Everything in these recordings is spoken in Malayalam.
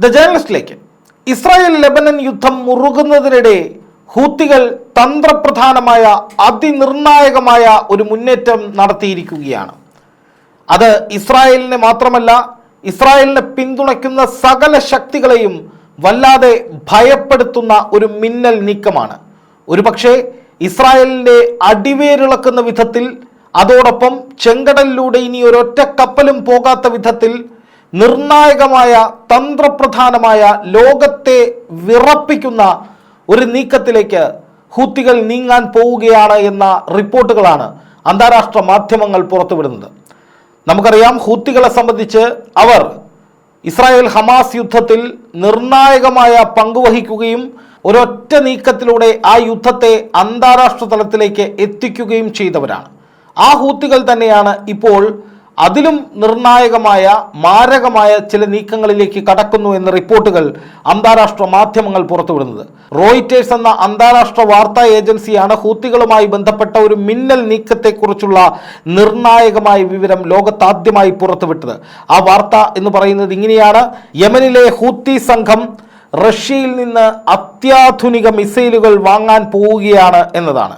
ദ ജേർണലിസ്റ്റിലേക്ക് ഇസ്രായേൽ ലെബനൻ യുദ്ധം മുറുകുന്നതിനിടെ ഹൂത്തികൾ തന്ത്രപ്രധാനമായ അതിനിർണായകമായ ഒരു മുന്നേറ്റം നടത്തിയിരിക്കുകയാണ്. അത് ഇസ്രായേലിനെ മാത്രമല്ല ഇസ്രായേലിനെ പിന്തുണയ്ക്കുന്ന സകല ശക്തികളെയും വല്ലാതെ ഭയപ്പെടുത്തുന്ന ഒരു മിന്നൽ നീക്കമാണ്. ഒരുപക്ഷെ ഇസ്രായേലിന്റെ അടിവേരിളക്കുന്ന വിധത്തിൽ അതോടൊപ്പം ചെങ്കടലിലൂടെ ഇനി ഒരൊറ്റ കപ്പലും പോകാത്ത വിധത്തിൽ നിർണായകമായ തന്ത്രപ്രധാനമായ ലോകത്തെ വിറപ്പിക്കുന്ന ഒരു നീക്കത്തിലേക്ക് ഹൂത്തികൾ നീങ്ങാൻ പോവുകയാണ് എന്ന റിപ്പോർട്ടുകളാണ് അന്താരാഷ്ട്ര മാധ്യമങ്ങൾ പുറത്തുവിടുന്നത്. നമുക്കറിയാം ഹൂത്തികളെ സംബന്ധിച്ച് അവർ ഇസ്രായേൽ ഹമാസ് യുദ്ധത്തിൽ നിർണായകമായ പങ്കുവഹിക്കുകയും ഒരൊറ്റ നീക്കത്തിലൂടെ ആ യുദ്ധത്തെ അന്താരാഷ്ട്ര തലത്തിലേക്ക് എത്തിക്കുകയും ചെയ്തവരാണ്. ആ ഹൂത്തികൾ തന്നെയാണ് ഇപ്പോൾ അതിലും നിർണായകമായ മാരകമായ ചില നീക്കങ്ങളിലേക്ക് കടക്കുന്നു എന്ന റിപ്പോർട്ടുകൾ അന്താരാഷ്ട്ര മാധ്യമങ്ങൾ പുറത്തുവിടുന്നത്. റോയിറ്റേഴ്സ് എന്ന അന്താരാഷ്ട്ര വാർത്താ ഏജൻസിയാണ് ഹൂത്തികളുമായി ബന്ധപ്പെട്ട ഒരു മിന്നൽ നീക്കത്തെക്കുറിച്ചുള്ള നിർണായകമായ വിവരം ലോകത്താദ്യമായി പുറത്തുവിട്ടത്. ആ വാർത്ത എന്ന് പറയുന്നത് ഇങ്ങനെയാണ്. യമനിലെ ഹൂത്തി സംഘം റഷ്യയിൽ നിന്ന് അത്യാധുനിക മിസൈലുകൾ വാങ്ങാൻ പോവുകയാണ് എന്നതാണ്.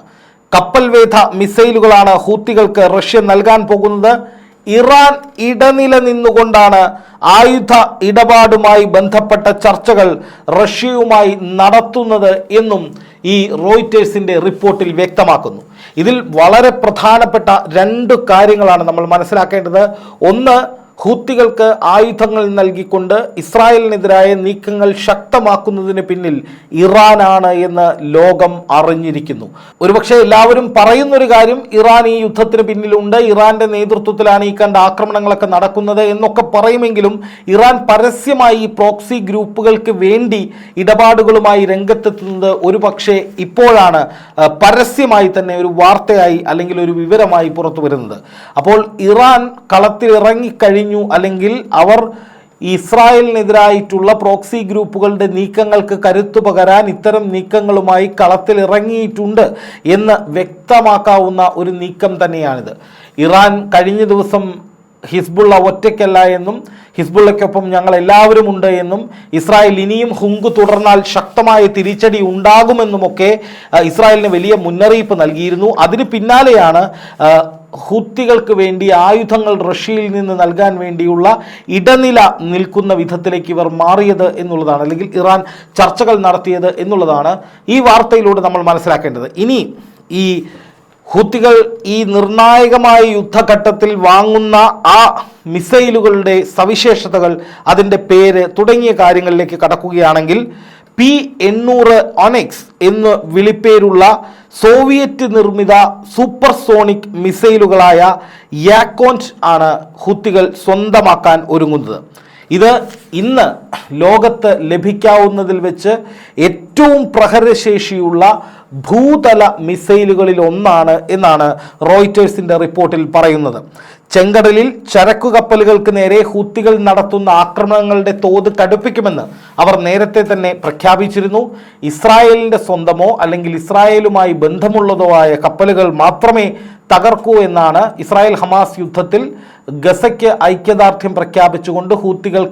കപ്പൽവേധ മിസൈലുകളാണ് ഹൂത്തികൾക്ക് റഷ്യ നൽകാൻ പോകുന്നത്. ഇറാൻ ഇടനില നിന്നുകൊണ്ടാണ് ആയുധ ഇടപാടുമായി ബന്ധപ്പെട്ട ചർച്ചകൾ റഷ്യയുമായി നടത്തുന്നത് എന്നും ഈ റോയിറ്റേഴ്സിന്റെ റിപ്പോർട്ടിൽ വ്യക്തമാക്കുന്നു. ഇതിൽ വളരെ പ്രധാനപ്പെട്ട രണ്ട് കാര്യങ്ങളാണ് നമ്മൾ മനസ്സിലാക്കേണ്ടത്. ഒന്ന് ഹൂത്തികൾക്ക് ആയുധങ്ങൾ നൽകിക്കൊണ്ട് ഇസ്രായേലിനെതിരായ നീക്കങ്ങൾ ശക്തമാക്കുന്നതിന് പിന്നിൽ ഇറാനാണ് എന്ന് ലോകം അറിഞ്ഞിരിക്കുന്നു. ഒരുപക്ഷെ എല്ലാവരും പറയുന്നൊരു കാര്യം ഇറാൻ ഈ യുദ്ധത്തിന് പിന്നിലുണ്ട് ഇറാന്റെ നേതൃത്വത്തിലാണ് ഈ കണ്ട ആക്രമണങ്ങളൊക്കെ നടക്കുന്നത് എന്നൊക്കെ പറയുമെങ്കിലും ഇറാൻ പരസ്യമായി ഈ പ്രോക്സി ഗ്രൂപ്പുകൾക്ക് വേണ്ടി ഇടപാടുകളുമായി രംഗത്തെത്തുന്നത് ഒരുപക്ഷെ ഇപ്പോഴാണ് പരസ്യമായി തന്നെ ഒരു വാർത്തയായി അല്ലെങ്കിൽ ഒരു വിവരമായി പുറത്തു വരുന്നത് അപ്പോൾ ഇറാൻ കളത്തിൽ ഇറങ്ങിക്കഴിഞ്ഞു അല്ലെങ്കിൽ അവർ ഇസ്രായേലിനെതിരായിട്ടുള്ള പ്രോക്സി ഗ്രൂപ്പുകളുടെ നീക്കങ്ങൾക്ക് കരുത്തു പകരാൻ ഇത്തരം നീക്കങ്ങളുമായി കളത്തിലിറങ്ങിയിട്ടുണ്ട് എന്ന് വ്യക്തമാക്കാവുന്ന ഒരു നീക്കം തന്നെയാണിത്. ഇറാൻ കഴിഞ്ഞ ദിവസം ഹിസ്ബുള്ള ഒറ്റയ്ക്കല്ല എന്നും ഹിസ്ബുള്ളയ്ക്കൊപ്പം ഞങ്ങൾ എല്ലാവരും ഉണ്ട് എന്നും ഇസ്രായേൽ ഇനിയും ഹുങ്ക് തുടർന്നാൽ ശക്തമായ തിരിച്ചടി ഉണ്ടാകുമെന്നുമൊക്കെ ഇസ്രായേലിന് വലിയ മുന്നറിയിപ്പ് നൽകിയിരുന്നു. അതിന് പിന്നാലെയാണ് ഹുത്തികൾക്ക് വേണ്ടി ആയുധങ്ങൾ റഷ്യയിൽ നിന്ന് നൽകാൻ വേണ്ടിയുള്ള ഇടനില നിൽക്കുന്ന വിധത്തിലേക്ക് ഇവർ മാറിയത് എന്നുള്ളതാണ് അല്ലെങ്കിൽ ഇറാൻ ചർച്ചകൾ നടത്തിയത് എന്നുള്ളതാണ് ഈ വാർത്തയിലൂടെ നമ്മൾ മനസ്സിലാക്കേണ്ടത്. ഇനി ഈ ഹൂത്തികൾ ഈ നിർണായകമായ യുദ്ധഘട്ടത്തിൽ വാങ്ങുന്ന ആ മിസൈലുകളുടെ സവിശേഷതകൾ അതിന്റെ പേര് തുടങ്ങിയ കാര്യങ്ങളിലേക്ക് കടക്കുകയാണെങ്കിൽ പി എണ്ണൂറ് ഒനെക്സ് എന്ന് വിളിപ്പേരുള്ള സോവിയറ്റ് നിർമ്മിത സൂപ്പർസോണിക് മിസൈലുകളായ യാക്കോന്റ് ആണ് ഹുത്തികൾ സ്വന്തമാക്കാൻ ഒരുങ്ങുന്നത്. ഇത് ഇന്ന് ലോകത്ത് ലഭിക്കാവുന്നതിൽ വെച്ച് ഏറ്റവും പ്രഹരശേഷിയുള്ള ഭൂതല മിസൈലുകളിൽ ഒന്നാണ് എന്നാണ് റോയിറ്റേഴ്സിന്റെ റിപ്പോർട്ടിൽ പറയുന്നത്. ചെങ്കടലിൽ ചരക്കു കപ്പലുകൾക്ക് നേരെ ഹൂത്തികൾ നടത്തുന്ന ആക്രമണങ്ങളുടെ തോത് കടുപ്പിക്കുമെന്ന് അവർ നേരത്തെ തന്നെ പ്രഖ്യാപിച്ചിരുന്നു. ഇസ്രായേലിന്റെ സ്വന്തമോ അല്ലെങ്കിൽ ഇസ്രായേലുമായി ബന്ധമുള്ളതോ ആയ കപ്പലുകൾ മാത്രമേ തകർക്കൂ എന്നാണ് ഇസ്രായേൽ ഹമാസ് യുദ്ധത്തിൽ ഗസയ്ക്ക് ഐക്യദാർഢ്യം പ്രഖ്യാപിച്ചുകൊണ്ട് ഹൂത്തികൾ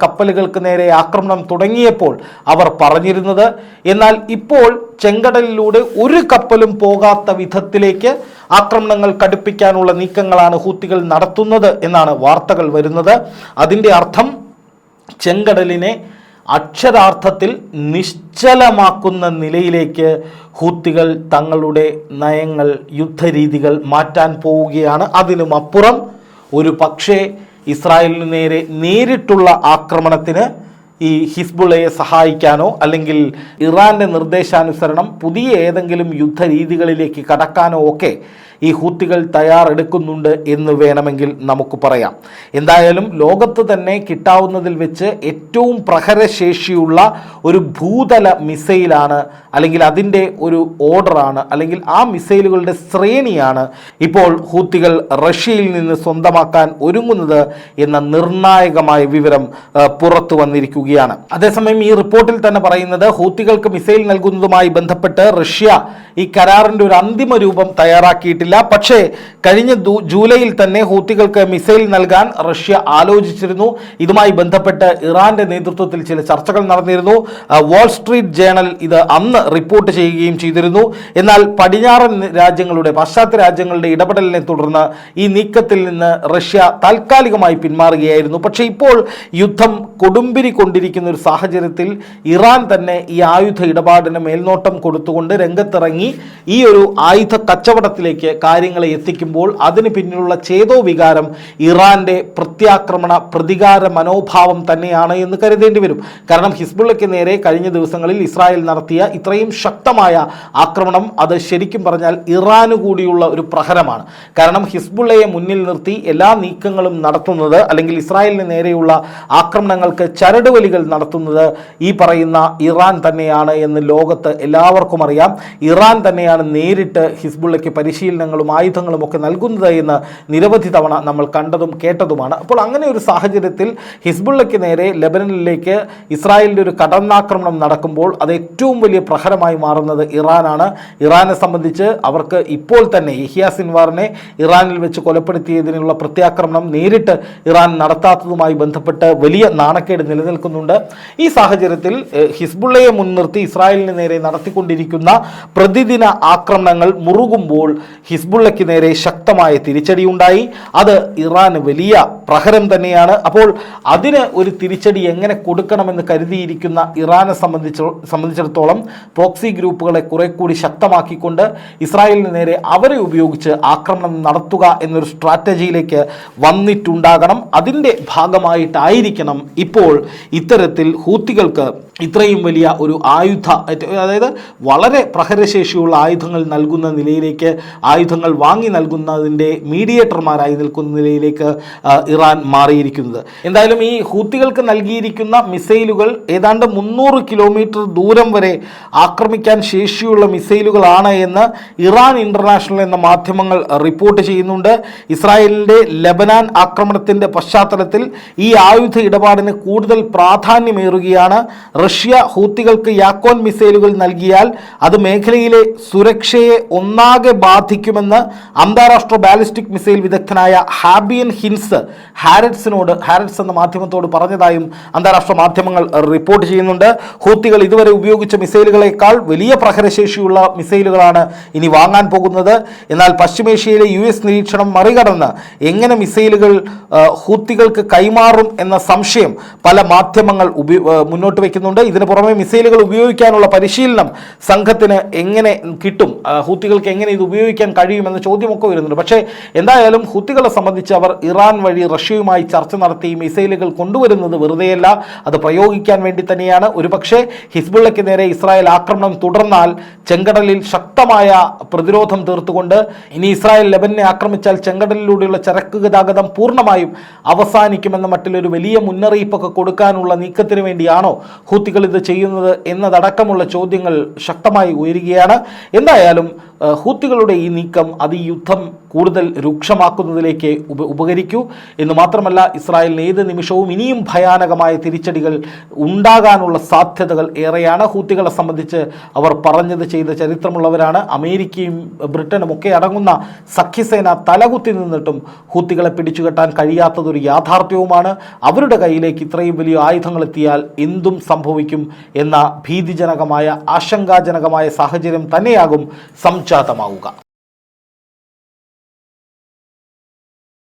കപ്പലുകൾക്ക് നേരെ ആക്രമണം തുടങ്ങിയപ്പോൾ അവർ പറഞ്ഞിരുന്നത് എന്നാൽ ഇപ്പോൾ ചെങ്കടലിലൂടെ ഒരു കപ്പലും പോകാത്ത വിധത്തിലേക്ക് ആക്രമണങ്ങൾ കടുപ്പിക്കാനുള്ള നീക്കങ്ങളാണ് ഹൂത്തികൾ നടത്തുന്നത് എന്നാണ് വാർത്തകൾ വരുന്നത്. അതിന്റെ അർത്ഥം ചെങ്കടലിനെ അക്ഷരാർത്ഥത്തിൽ നിശ്ചലമാക്കുന്ന നിലയിലേക്ക് ഹൂത്തികൾ തങ്ങളുടെ നയങ്ങൾ യുദ്ധരീതികൾ മാറ്റാൻ പോവുകയാണ്. അതിനുമപ്പുറം ഒരു പക്ഷേ ഇസ്രായേലിന് നേരെ നേരിട്ടുള്ള ആക്രമണത്തിന് ഈ ഹിസ്ബുള്ളയെ സഹായിക്കാനോ അല്ലെങ്കിൽ ഇറാന്റെ നിർദ്ദേശാനുസരണം പുതിയ ഏതെങ്കിലും യുദ്ധരീതികളിലേക്ക് കടക്കാനോ ഒക്കെ ഈ ഹൂത്തികൾ തയ്യാറെടുക്കുന്നുണ്ട് എന്ന് വേണമെങ്കിൽ നമുക്ക് പറയാം. എന്തായാലും ലോകത്ത് തന്നെ കിട്ടാവുന്നതിൽ വെച്ച് ഏറ്റവും പ്രഹരശേഷിയുള്ള ഒരു ഭൂതല മിസൈലാണ് അല്ലെങ്കിൽ അതിന്റെ ഒരു ഓർഡറാണ് അല്ലെങ്കിൽ ആ മിസൈലുകളുടെ ശ്രേണിയാണ് ഇപ്പോൾ ഹൂത്തികൾ റഷ്യയിൽ നിന്ന് സ്വന്തമാക്കാൻ ഒരുങ്ങുന്നത് എന്ന നിർണായകമായ വിവരം പുറത്തു വന്നിരിക്കുകയാണ്. അതേസമയം ഈ റിപ്പോർട്ടിൽ തന്നെ പറയുന്നത് ഹൂത്തികൾക്ക് മിസൈൽ നൽകുന്നതുമായി ബന്ധപ്പെട്ട് റഷ്യ ഈ കരാറിന്റെ ഒരു അന്തിമ രൂപം തയ്യാറാക്കിയിട്ടില്ല നൽകിയിട്ടില്ല പക്ഷേ കഴിഞ്ഞ ജൂലൈയിൽ തന്നെ ഹൂത്തികൾക്ക് മിസൈൽ നൽകാൻ റഷ്യ ആലോചിച്ചിരുന്നു. ഇതുമായി ബന്ധപ്പെട്ട് ഇറാന്റെ നേതൃത്വത്തിൽ ചില ചർച്ചകൾ നടന്നിരുന്നു. വാൾ സ്ട്രീറ്റ് ജേണൽ ഇത് അന്ന് റിപ്പോർട്ട് ചെയ്യുകയും ചെയ്തിരുന്നു. എന്നാൽ പടിഞ്ഞാറൻ രാജ്യങ്ങളുടെ പാശ്ചാത്യ രാജ്യങ്ങളുടെ ഇടപെടലിനെ തുടർന്ന് ഈ നീക്കത്തിൽ നിന്ന് റഷ്യ താൽക്കാലികമായി പിന്മാറുകയായിരുന്നു. പക്ഷേ ഇപ്പോൾ യുദ്ധം കൊടുമ്പിരി കൊണ്ടിരിക്കുന്ന ഒരു സാഹചര്യത്തിൽ ഇറാൻ തന്നെ ഈ ആയുധ ഇടപാടിന് മേൽനോട്ടം കൊടുത്തുകൊണ്ട് രംഗത്തിറങ്ങി. ഈ ഒരു ആയുധ കച്ചവടത്തിലേക്ക് കാര്യങ്ങളെ എത്തിക്കുമ്പോൾ അതിന് പിന്നിലുള്ള ചേതോ വികാരം ഇറാന്റെ പ്രത്യാക്രമണ പ്രതികാര മനോഭാവം തന്നെയാണ് എന്ന് കരുതേണ്ടി വരും. കാരണം ഹിസ്ബുള്ളയ്ക്ക് നേരെ കഴിഞ്ഞ ദിവസങ്ങളിൽ ഇസ്രായേൽ നടത്തിയ ഇത്രയും ശക്തമായ ആക്രമണം അത് ശരിക്കും പറഞ്ഞാൽ ഇറാന് കൂടിയുള്ള ഒരു പ്രഹരമാണ്. കാരണം ഹിസ്ബുള്ളയെ മുന്നിൽ നിർത്തി എല്ലാ നീക്കങ്ങളും നടത്തുന്നത് അല്ലെങ്കിൽ ഇസ്രായേലിന് നേരെയുള്ള ആക്രമണങ്ങൾക്ക് ചരടുവലികൾ നടത്തുന്നത് ഈ പറയുന്ന ഇറാൻ തന്നെയാണ് എന്ന് ലോകത്ത് എല്ലാവർക്കും അറിയാം. ഇറാൻ തന്നെയാണ് നേരിട്ട് ഹിസ്ബുള്ളയ്ക്ക് പരിശീലനങ്ങളും ആയുധങ്ങളും ഒക്കെ നൽകുന്നത് എന്ന് നിരവധി തവണ നമ്മൾ കണ്ടതും കേട്ടതുമാണ്. അപ്പോൾ അങ്ങനെ ഒരു സാഹചര്യത്തിൽ ഹിസ്ബുള്ളയ്ക്ക് നേരെ ലെബനനിലേക്ക് ഇസ്രായേലിന്റെ ഒരു കടന്നാക്രമണം നടക്കുമ്പോൾ അത് ഏറ്റവും വലിയ പ്രഹരമായി മാറുന്നത് ഇറാനാണ്. ഇറാനെ സംബന്ധിച്ച് അവർക്ക് ഇപ്പോൾ തന്നെ യഹിയ സിൻവാറിനെ ഇറാനിൽ വെച്ച് കൊലപ്പെടുത്തിയതിനുള്ള പ്രത്യാക്രമണം നേരിട്ട് ഇറാൻ നടത്താത്തതുമായി ബന്ധപ്പെട്ട് വലിയ നാണക്കേട് നിലനിൽക്കുന്നുണ്ട്. ഈ സാഹചര്യത്തിൽ ഹിസ്ബുള്ളയെ മുൻനിർത്തി ഇസ്രായേലിന് നേരെ നടത്തിക്കൊണ്ടിരിക്കുന്ന പ്രതിദിന ആക്രമണങ്ങൾ മുറുകുമ്പോൾ ഹിസ്ബുള്ളയ്ക്ക് നേരെ ശക്തമായ തിരിച്ചടിയുണ്ടായി. അത് ഇറാന് വലിയ പ്രഹരം തന്നെയാണ്. അപ്പോൾ അതിന് ഒരു തിരിച്ചടി എങ്ങനെ കൊടുക്കണമെന്ന് കരുതിയിരിക്കുന്ന ഇറാനെ സംബന്ധിച്ച് സംബന്ധിച്ചിടത്തോളം പ്രോക്സി ഗ്രൂപ്പുകളെ കുറെ കൂടി ശക്തമാക്കിക്കൊണ്ട് ഇസ്രായേലിന് നേരെ അവരെ ഉപയോഗിച്ച് ആക്രമണം നടത്തുക എന്നൊരു സ്ട്രാറ്റജിയിലേക്ക് വന്നിട്ടുണ്ടാകണം. അതിന്റെ ഭാഗമായിട്ടായിരിക്കണം ഇപ്പോൾ ഇത്തരത്തിൽ ഹൂത്തികൾക്ക് ഇത്രയും വലിയ ഒരു ആയുധ അതായത് വളരെ പ്രഹരശേഷിയുള്ള ആയുധങ്ങൾ നൽകുന്ന നിലയിലേക്ക് ആയുധങ്ങൾ വാങ്ങി നൽകുന്നതിന്റെ മീഡിയേറ്റർമാരായി നിൽക്കുന്ന നിലയിലേക്ക് ഇറാൻ മാറിയിരിക്കുന്നത്. എന്തായാലും ഈ ഹൂത്തികൾക്ക് നൽകിയിരിക്കുന്ന മിസൈലുകൾ ഏതാണ്ട് മുന്നൂറ് കിലോമീറ്റർ ദൂരം വരെ ആക്രമിക്കാൻ ശേഷിയുള്ള മിസൈലുകളാണ് എന്ന് ഇറാൻ ഇന്റർനാഷണൽ എന്ന മാധ്യമങ്ങൾ റിപ്പോർട്ട് ചെയ്യുന്നുണ്ട്. ഇസ്രായേലിന്റെ ലബനാൻ ആക്രമണത്തിന്റെ പശ്ചാത്തലത്തിൽ ഈ ആയുധ ഇടപാടിന് കൂടുതൽ പ്രാധാന്യമേറുകയാണ്. റഷ്യ ഹൂത്തികൾക്ക് യാക്കോൻ മിസൈലുകൾ നൽകിയാൽ അത് മേഖലയിലെ സുരക്ഷയെ ഒന്നാകെ ബാധിക്കുമെന്ന് അന്താരാഷ്ട്ര ബാലിസ്റ്റിക് മിസൈൽ വിദഗ്ധനായ ഹാബിയൻ ഹിൻസ് ഹാരറ്റ്സിനോട് ഹാരറ്റ്സ് എന്ന മാധ്യമത്തോട് പറഞ്ഞതായും അന്താരാഷ്ട്ര മാധ്യമങ്ങൾ റിപ്പോർട്ട് ചെയ്യുന്നുണ്ട്. ഹൂത്തികൾ ഇതുവരെ ഉപയോഗിച്ച മിസൈലുകളേക്കാൾ വലിയ പ്രഹരശേഷിയുള്ള മിസൈലുകളാണ് ഇനി വാങ്ങാൻ പോകുന്നത്. എന്നാൽ പശ്ചിമേഷ്യയിലെ യു എസ് നിരീക്ഷണം മറികടന്ന് എങ്ങനെ മിസൈലുകൾ ഹൂത്തികൾക്ക് കൈമാറും എന്ന സംശയം പല മാധ്യമങ്ങൾ മുന്നോട്ട് വയ്ക്കുന്നുണ്ട് ഇതിന് പുറമെ മിസൈലുകൾ ഉപയോഗിക്കാനുള്ള പരിശീലനം സംഘത്തിന് എങ്ങനെ കിട്ടും? ഹൂത്തികൾക്ക് എങ്ങനെ ഇത് ഉപയോഗിക്കാൻ കഴിയുമെന്ന ചോദ്യമൊക്കെ വരുന്നുണ്ട്. പക്ഷേ എന്തായാലും ഹൂത്തികളെ സംബന്ധിച്ച് അവർ ഇറാൻ വഴി റഷ്യയുമായി ചർച്ച നടത്തി മിസൈലുകൾ കൊണ്ടുവരുന്നത് വെറുതെയല്ല അത് പ്രയോഗിക്കാൻ വേണ്ടി തന്നെയാണ്. ഒരുപക്ഷെ ഹിസ്ബുള്ളയ്ക്ക് നേരെ ഇസ്രായേൽ ആക്രമണം തുടർന്നാൽ ചെങ്കടലിൽ ശക്തമായ പ്രതിരോധം തീർത്തുകൊണ്ട് ഇനി ഇസ്രായേൽ ലെബനെ ആക്രമിച്ചാൽ ചെങ്കടലിലൂടെയുള്ള ചരക്ക് ഗതാഗതം പൂർണമായും അവസാനിക്കുമെന്ന മട്ടിലൊരു വലിയ മുന്നറിയിപ്പൊക്കെ കൊടുക്കാനുള്ള നീക്കത്തിന് വേണ്ടിയാണോ ഹൂത്തികൾ ഇത് ചെയ്യുന്നത് എന്നതടക്കമുള്ള ചോദ്യങ്ങൾ ശക്തമായി ഉയരുകയാണ്. എന്തായാലും ഹൂത്തികളുടെ ഈ നീക്കം അത് ഈ യുദ്ധം കൂടുതൽ രൂക്ഷമാക്കുന്നതിലേക്ക് ഉപ ഉപകരിക്കൂ. എന്ന് മാത്രമല്ല ഇസ്രായേലിന് ഏത് നിമിഷവും ഇനിയും ഭയാനകമായ തിരിച്ചടികൾ ഉണ്ടാകാനുള്ള സാധ്യതകൾ ഏറെയാണ്. ഹൂത്തികളെ സംബന്ധിച്ച് അവർ പറഞ്ഞത് ചെയ്ത ചരിത്രമുള്ളവരാണ്. അമേരിക്കയും ബ്രിട്ടനും ഒക്കെ അടങ്ങുന്ന സഖ്യസേന തലകുത്തി നിന്നിട്ടും ഹൂത്തികളെ പിടിച്ചുകെട്ടാൻ കഴിയാത്തതൊരു യാഥാർത്ഥ്യവുമാണ്. അവരുടെ കയ്യിലേക്ക് ഇത്രയും വലിയ ആയുധങ്ങൾ എത്തിയാൽ എന്തും സംഭവിക്കും എന്ന ഭീതിജനകമായ ആശങ്കാജനകമായ സാഹചര്യം തന്നെയാകും സംജാതമാവുക